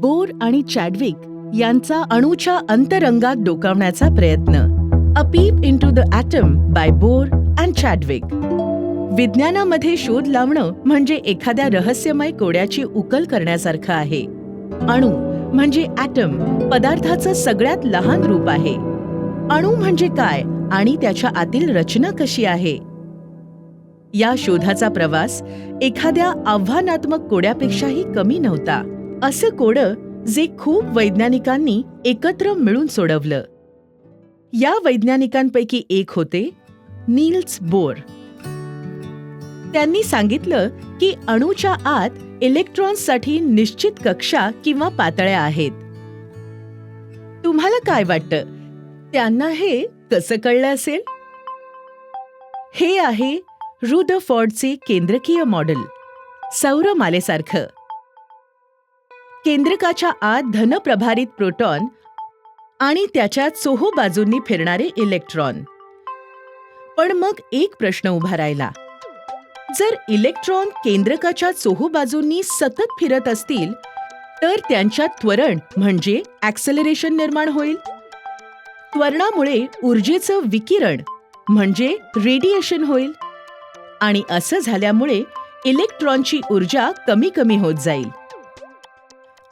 Bore आणि Chadwick यांचा अणूच्या अंतरंगात डोकावण्याचा प्रयत्न. A peep into the atom by Bohr and Chadwick विज्ञानामध्ये शोध लावणं म्हणजे एखाद्या रहस्यमय कोड्याची उकल करण्यासारखं आहे. अणू म्हणजे ॲटम पदार्थाचं सगळ्यात लहान रूप आहे. अणू म्हणजे काय आणि त्याच्या आतील रचना कशी आहे? या शोधाचा प्रवास एखाद्या आव्हानात्मक कोड्यापेक्षाही कमी नव्हता. असं कोडं जे खूप वैज्ञानिकांनी एकत्र मिळून सोडवलं. या वैज्ञानिकांपैकी एक होते नील्स बोर. त्यांनी सांगितलं की अणूच्या आत इलेक्ट्रॉन्ससाठी निश्चित कक्षा किंवा पातळ्या आहेत. तुम्हाला काय वाटतं? त्यांना हे कसं कळलं असेल? हे आहे रुदफॉर्डचे केंद्रकीय मॉडेल सौरमालेसारखं. केंद्रकाच्या आत धनप्रभारित प्रोटॉन आणि त्याच्या चोहो बाजूंनी फिरणारे इलेक्ट्रॉन. पण मग एक प्रश्न उभा राहिला. जर इलेक्ट्रॉन केंद्रकाच्या चोहो बाजूंनी सतत फिरत असतील तर त्यांच्यात त्वरण म्हणजे ॲक्सेलरेशन निर्माण होईल. त्वरणामुळे ऊर्जेचं विकिरण म्हणजे रेडिएशन होईल. आणि असं झाल्यामुळे इलेक्ट्रॉनची ऊर्जा कमी कमी होत जाईल.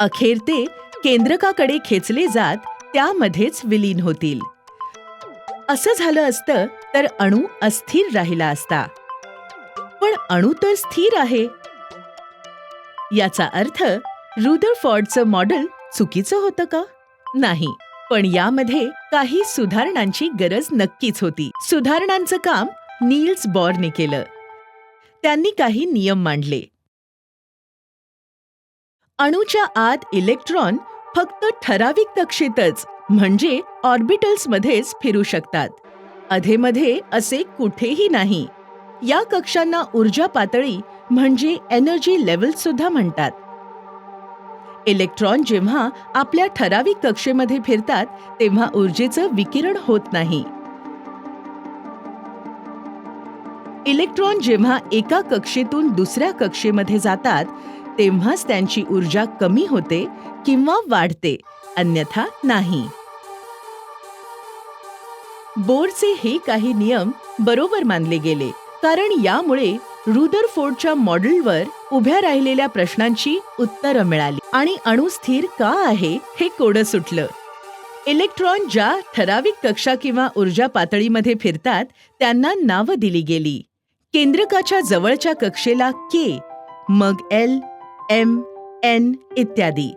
अखेर ते केंद्रकाकडे खेचले जात त्यामध्येच विलीन होतील. असं झालं असतं तर अणू अस्थिर राहिला असता. पण अणू तर स्थिर आहे. याचा अर्थ रुदरफॉर्डचं मॉडेल चुकीचं होतं का? नाही पण यामध्ये काही सुधारणांची गरज नक्कीच होती. सुधारणांचं काम नील्स बॉरने केलं. त्यांनी काही नियम मांडले. अणूच्या आत इलेक्ट्रॉन फक्त ठराविक कक्षेतच म्हणजे ऑर्बिटल्समध्येच फिरू शकतात. अधेमध्ये असे कुठेही नाही. या कक्षांना ऊर्जा पातळी म्हणजे एनर्जी लेवल सुद्धा म्हणतात. इलेक्ट्रॉन जेव्हा आपल्या ठराविक कक्षेमध्ये फिरतात तेव्हा ऊर्जेचं विकिरण होत नाही. इलेक्ट्रॉन जेव्हा एका कक्षेतून दुसऱ्या कक्षेमध्ये जातात तेव्हाच त्यांची ऊर्जा कमी होते किंवा वाढते अन्यथा नाही. बोरचे हे काही नियम बरोबर मानले गेले कारण यामुळे रुदरफोर्डच्या मॉडेलवर उभ्या राहिलेल्या प्रश्नांची उत्तरं मिळाली. आणि अणू स्थिर का आहे हे कोडं सुटलं. इलेक्ट्रॉन ज्या ठराविक कक्षा किंवा ऊर्जा पातळीमध्ये फिरतात त्यांना नावं दिली गेली. केंद्रकाच्या जवळच्या कक्षेला के मग एल एम एन इत्यादी.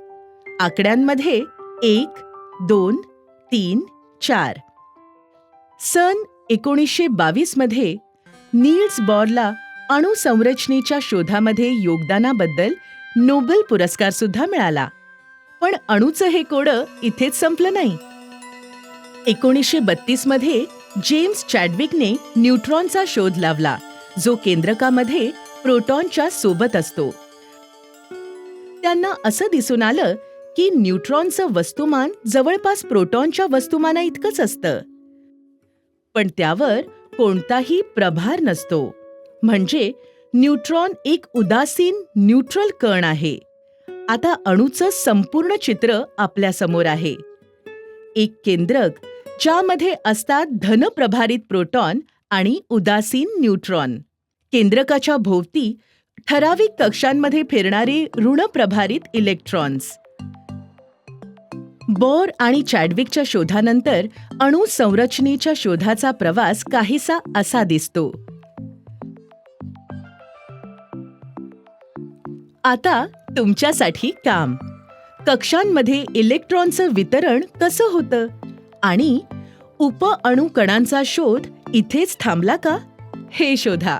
आकड्यांमध्ये एक दोन तीन चार. सन एकोणीसशे बावीसमध्ये नील्स बॉरला अणुसंरचनेच्या शोधामध्ये योगदानाबद्दल नोबेल पुरस्कार सुद्धा मिळाला. पण अणूचं हे कोडं इथेच संपलं नाही. एकोणीसशे बत्तीसमध्ये जेम्स चॅडविकने न्यूट्रॉनचा शोध लावला जो केंद्रकामध्ये प्रोटॉनच्या सोबत असतो. त्यांना असं दिसून आलं की न्यूट्रॉनचं वस्तुमान जवळपास प्रोटॉनच्या वस्तुमाना इतकंच असतं. पण त्यावर कोणताही प्रभार नसतो. म्हणजे न्यूट्रॉन एक उदासीन न्यूट्रल कण आहे. आता अणूचं संपूर्ण चित्र आपल्यासमोर आहे. एक केंद्रक ज्यामध्ये असतात धनप्रभारित प्रोटॉन आणि उदासीन न्यूट्रॉन. केंद्रकाच्या भोवती ठराविक कक्षांमध्ये फिरणारे ऋणप्रभारित इलेक्ट्रॉन्स बोर आणि चॅडविकच्या शोधानंतर अणु संरचनेच्या शोधाचा प्रवास काहीसा असा दिसतो. आता तुमच्यासाठी काम. कक्षांमध्ये इलेक्ट्रॉनचं वितरण कसं होतं? आणि उप अणू कणांचा शोध इथेच थांबला का? हे शोधा.